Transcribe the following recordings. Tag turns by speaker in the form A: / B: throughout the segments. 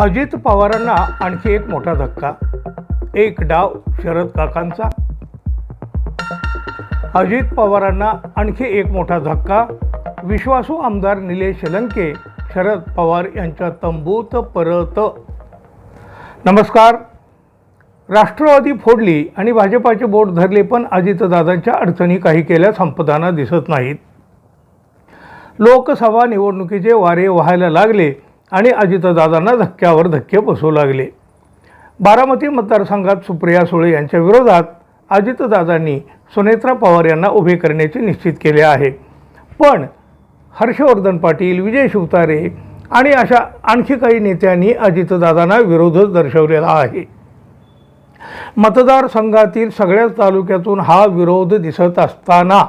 A: अजित पवारांना आणखी एक मोठा धक्का. एक डाव शरद काकांचा. अजित पवारांना आणखी एक मोठा धक्का. विश्वासू आमदार निलेश लंके शरद पवार यांच्या तंबूत परत. नमस्कार. राष्ट्रवादी फोडली आणि भाजपाचे बोट धरले पण अजितदादांच्या अडचणी काही केल्या संपताना दिसत नाहीत. लोकसभा निवडणुकीचे वारे व्हायला लागले. आणि अजितदादांना धक्क्यावर धक्के बसू लागले. बारामती मतदारसंघात सुप्रिया सुळे यांच्या विरोधात अजितदादांनी सुनेत्रा पवार यांना उभे करण्याचे निश्चित केले आहे. पण हर्षवर्धन पाटील विजय शिवतारे आणि अशा आणखी काही नेत्यांनी अजितदादांना विरोधच दर्शवलेला आहे. मतदारसंघातील सगळ्याच तालुक्यातून हा विरोध दिसत असताना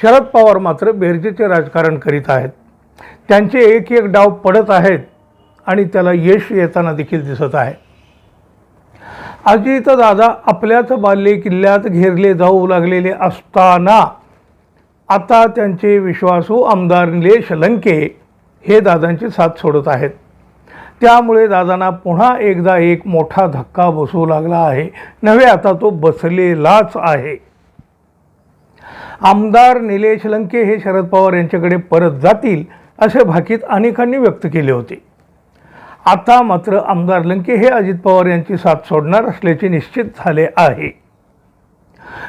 A: शरद पवार मात्र बेरजेचे राजकारण करीत आहेत. त्यांचे एक एक डाव पडत आहेत आणि त्याला यश येताना देखील दिसत आहे. अजित दादा आपल्याच बाल्य किल्ल्यात घेरले जाऊ लागलेले असताना आता त्यांचे विश्वासू आमदार निलेश लंके हे दादांची साथ सोडत आहेत. त्यामुळे दादांना पुन्हा एकदा एक मोठा धक्का बसू लागला आहे. नव्हे आता तो बसलेलाच आहे. आमदार निलेश लंके हे शरद पवार यांच्याकडे परत जातील. असे भाकीत अनेकांनी व्यक्त केले होते. आता मात्र आमदार लंके हे अजित पवार यांची साथ सोडणार असल्याचे निश्चित झाले आहे.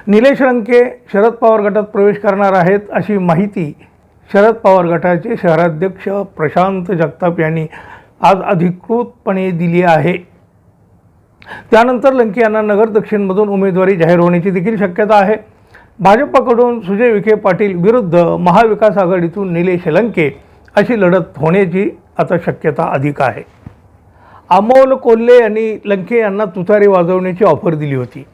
A: निलेश लंके शरद पवार गटात प्रवेश करणार आहेत अशी माहिती शरद पवार गटाचे शहराध्यक्ष प्रशांत जगताप यांनी आज अधिकृतपणे दिली आहे. त्यानंतर लंके यांना नगर दक्षिणमधून उमेदवारी जाहीर होण्याची देखील शक्यता आहे. भाजपाकडून सुजय विखे पाटील विरुद्ध महाविकास आघाडीतून निलेश लंके अशी लढत होण्याची आता शक्यता अधिक आहे. अमोल कोल्हे यांनी लंके यांना तुतारी वाजवण्याची ऑफर दिली होती.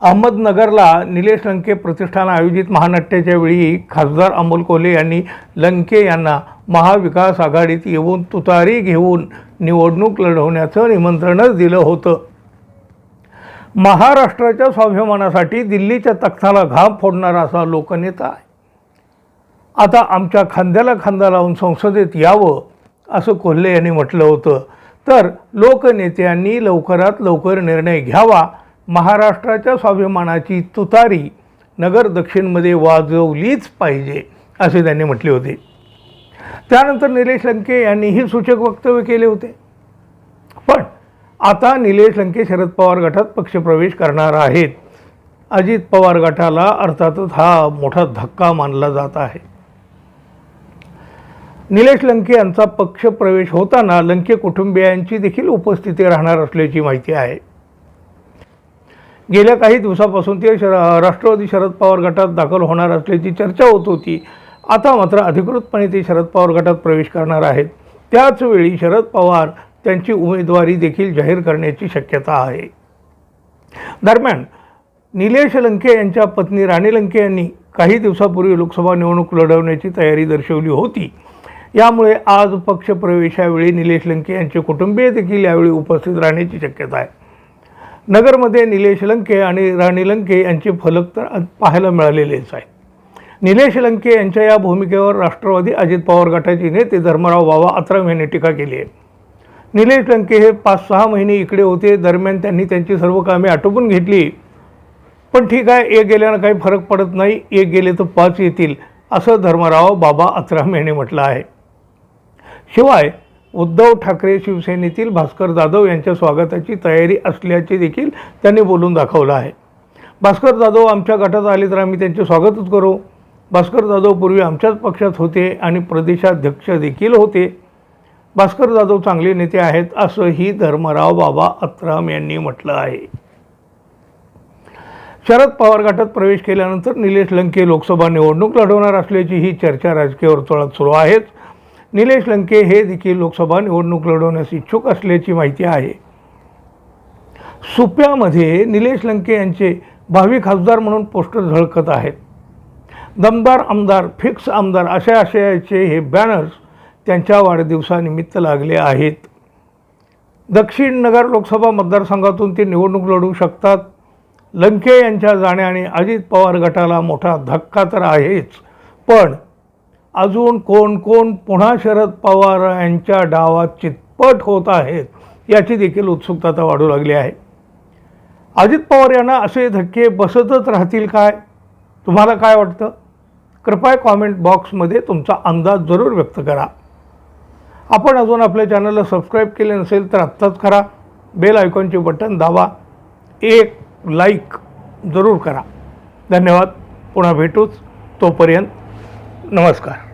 A: अहमदनगरला निलेश लंके प्रतिष्ठान आयोजित महानाट्याच्या वेळी खासदार अमोल कोल्हे यांनी लंके यांना महाविकास आघाडीत येऊन तुतारी घेऊन निवडणूक लढवण्याचं निमंत्रणच दिलं होतं. महाराष्ट्राच्या स्वाभिमानासाठी दिल्लीच्या तख्ताला घाम फोडणारा असा लोकनेता आहे. आता आमच्या खांद्याला खांदा लावून संसदेत यावं असं कोल्हे यांनी म्हटलं होतं. तर लोकनेत्यांनी लवकरात लवकर निर्णय घ्यावा. महाराष्ट्राच्या स्वाभिमानाची तुतारी नगर दक्षिणमध्ये वाजवलीच पाहिजे असे त्यांनी म्हटले होते. त्यानंतर निलेश लंके यांनीही सूचक वक्तव्य केले होते. पण आता निलेश लंके शरद पवार गटात पक्षप्रवेश करणार आहेत. अजित पवार गटाला अर्थातच हा मोठा धक्का मानला जात आहे. निलेश लंके यांचा पक्ष प्रवेश होताना लंके कुटुंबियांची देखील उपस्थिती राहणार असल्याची माहिती आहे. गेल्या काही दिवसापासून ते शर राष्ट्रवादी शरद पवार गटात दाखल होणार असल्याची चर्चा होत होती. आता मात्र अधिकृतपणे ते शरद पवार गटात प्रवेश करणार आहेत. त्याचवेळी शरद पवार त्यांची उमेदवारी देखील जाहीर करण्याची शक्यता आहे. दरम्यान निलेश लंके यांच्या पत्नी राणी लंके यांनी काही दिवसापूर्वी लोकसभा निवडणूक लढवण्याची तयारी दर्शवली होती. यामुळे आज पक्षप्रवेशावेळी निलेश लंके यांचे कुटुंबीय देखील यावेळी उपस्थित राहण्याची शक्यता आहे. नगरमध्ये निलेश लंके आणि राणी लंके यांचे फलक तर पाहायला मिळालेलेच आहे निलेश लंके यांच्या या भूमिकेवर राष्ट्रवादी अजित पवार गटाचे नेते धर्मराव बाबा अत्रम यांनी टीका केली आहे. निलेश लंके हे पाच सहा महिने इकडे होते दरम्यान त्यांनी त्यांची सर्व कामे आटोपून घेतली. पण ठीक आहे एक गेल्यानं काही फरक पडत नाही एक गेले तर पाच येतील असं धर्मराव बाबा अत्राम यांनी म्हटलं आहे. शिवाय उद्धव ठाकरे शिवसेनेतील भास्कर जाधव यांच्या स्वागताची तयारी असल्याचे देखील त्यांनी बोलून दाखवलं आहे. भास्कर जाधव आमच्या गटात आले तर आम्ही त्यांचे स्वागतच करू. भास्कर जाधव पूर्वी आमच्याच पक्षात होते आणि प्रदेशाध्यक्ष देखील होते. भास्कर जाधव चांगले नेते आहेत असंही धर्मराव बाबा अत्राम यांनी म्हटलं आहे. शरद पवार गटात प्रवेश केल्यानंतर निलेश लंके लोकसभा निवडणूक लढवणार असल्याची ही चर्चा राजकीय वर्तुळात सुरू आहेच. निलेश लंके हे देखील लोकसभा निवडणूक लढवण्यास इच्छुक असल्याची माहिती आहे. सुप्यामध्ये निलेश लंके यांचे भावी खासदार म्हणून पोस्टर झळकत आहेत. दमदार आमदार फिक्स आमदार अशा आशयाचे हे बॅनर्स त्यांच्या वाढदिवसानिमित्त लागले आहेत. दक्षिण नगर लोकसभा मतदारसंघातून ते निवडणूक लढवू शकतात. लंके यांच्या जाण्याने अजित पवार गटाला मोठा धक्का तर आहेच पण अजून कोण कोण पुन्हा शरद पवार यांच्या डावात चितपट होत आहेत याची देखील उत्सुकता आता वाढू लागली आहे. अजित पवार यांना असे धक्के बसतच राहतील काय? तुम्हाला काय वाटतं? कृपया कॉमेंट बॉक्समध्ये तुमचा अंदाज जरूर व्यक्त करा. आपण अजून आपल्या चॅनलला सबस्क्राईब केले नसेल तर आत्ताच करा. बेल आयकॉनचे बटन दाबा. एक लाईक जरूर करा. धन्यवाद. पुन्हा भेटूच. तोपर्यंत नमस्कार.